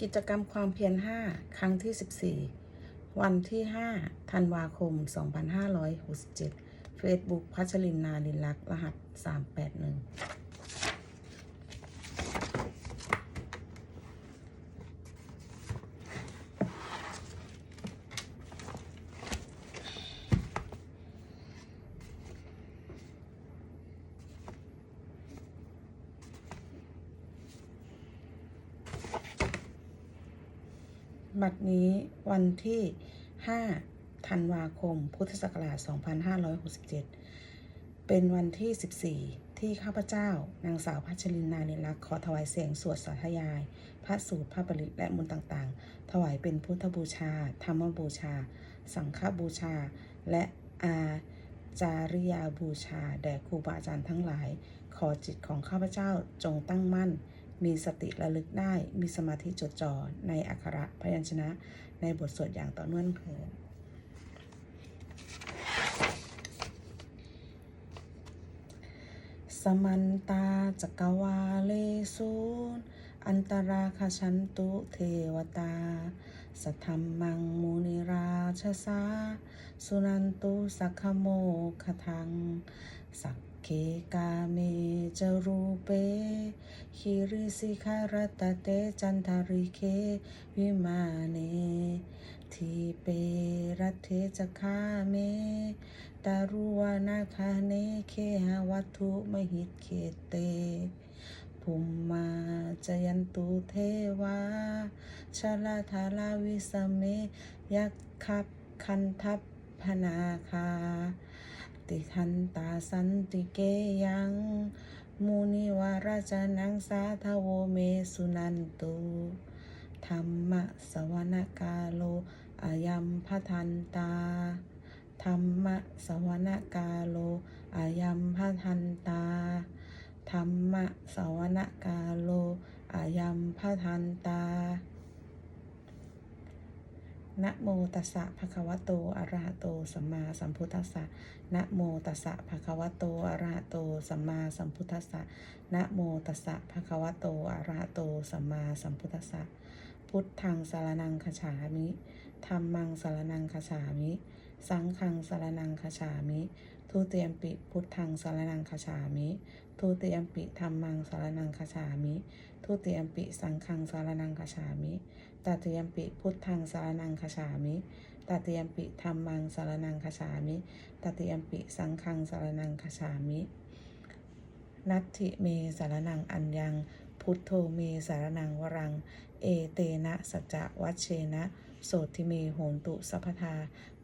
กิจกรรมความเพียร 5 ครั้งที่ 14 วันที่ 5 ธันวาคม 2567 Facebook พัชรินนาลินลักษณ์รหัส 381 บัดนี้วันที่ 5 ธันวาคม พุทธศักราช 2567 เป็นวันที่ 14 ที่ข้าพเจ้านางสาวพัชรินนาเนลักขอถวายเสียงสวดสาธยาย พระสูตรพระปริตและมนต์ต่างๆ ถวายเป็นพุทธบูชา ธรรมบูชา สังฆบูชา และอาจาริยาบูชา แด่ครูบาอาจารย์ทั้งหลาย ขอจิตของข้าพเจ้าจงตั้งมั่น มีสติระลึกได้ มีสมาธิจดจ่อในอักขระพยัญชนะ ในบทสวดอย่างต่อเนื่องเถิดสมันตาจักวาเลสุนอันตราคชันตุเทวตา สัทธมมังมุนิราชสาสุนันตุสักขโมคทัง สักเคกาเมจรูเปคิริสิคารตเตจันทาริเควิมาเนทีเปรัตเทจคาเมตารุวานาคาเนเคหวัตถุมหิตเขเตภุมมา จยันตุเทวาชาลาธาลาวิสเมยักขับคันทัพพนาคา ติทันตาสันติเกยังมุนิวาราชนังสาทโวเมสุนันตุธรรมะสวรรกาโลอายัมพทันตา ธรรมะสวรรกาโลอายัมพทันตา ธรรมะสวรรกาโลอายัมพทันตา นะโมตัสสะภะคะวะโต อะระหะโต สัมมาสัมพุทธัสสะ นะโมตัสสะภะคะวะโต อะระหะโต สัมมาสัมพุทธัสสะ นะโมตัสสะภะคะวะโต อะระหะโต สัมมาสัมพุทธัสสะ พุทธังสารนังคฉามิธัมมังสารนังคฉามิ สังฆังสารนังคฉามิ ทุติยมปิพุทธังสารนังคฉามิ ทุติยมปิธัมมังสารนังคฉามิ ทุติยมปิสังฆังสารนังคฉามิตติยมปิพุทธังสารนังคฉามิตติยมปิธัมมังสารนังคฉามิตติยมปิสังฆังสารนังคฉามินัตถิเมสารนังอัญญัง พุทโธเมสารนังวรัง เอเตนะสัจวัชเชนะ โสติเมโหนตุสัพพทา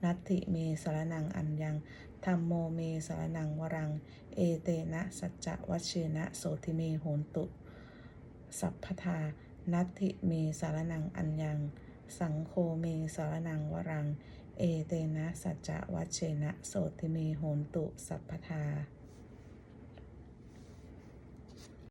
นัตถิเมสารนังอัญญังธรรมโมเมสารนังวรัง เอเตนะสัจจะวัชเชนะโสติเมโหนตุ สัพพทา นัตถิเมสารนังอัญญัง สังโฆเมสารนังวรัง เอเตนะสัจจะวัชเชนะโสติเมโหนตุ สัพพทา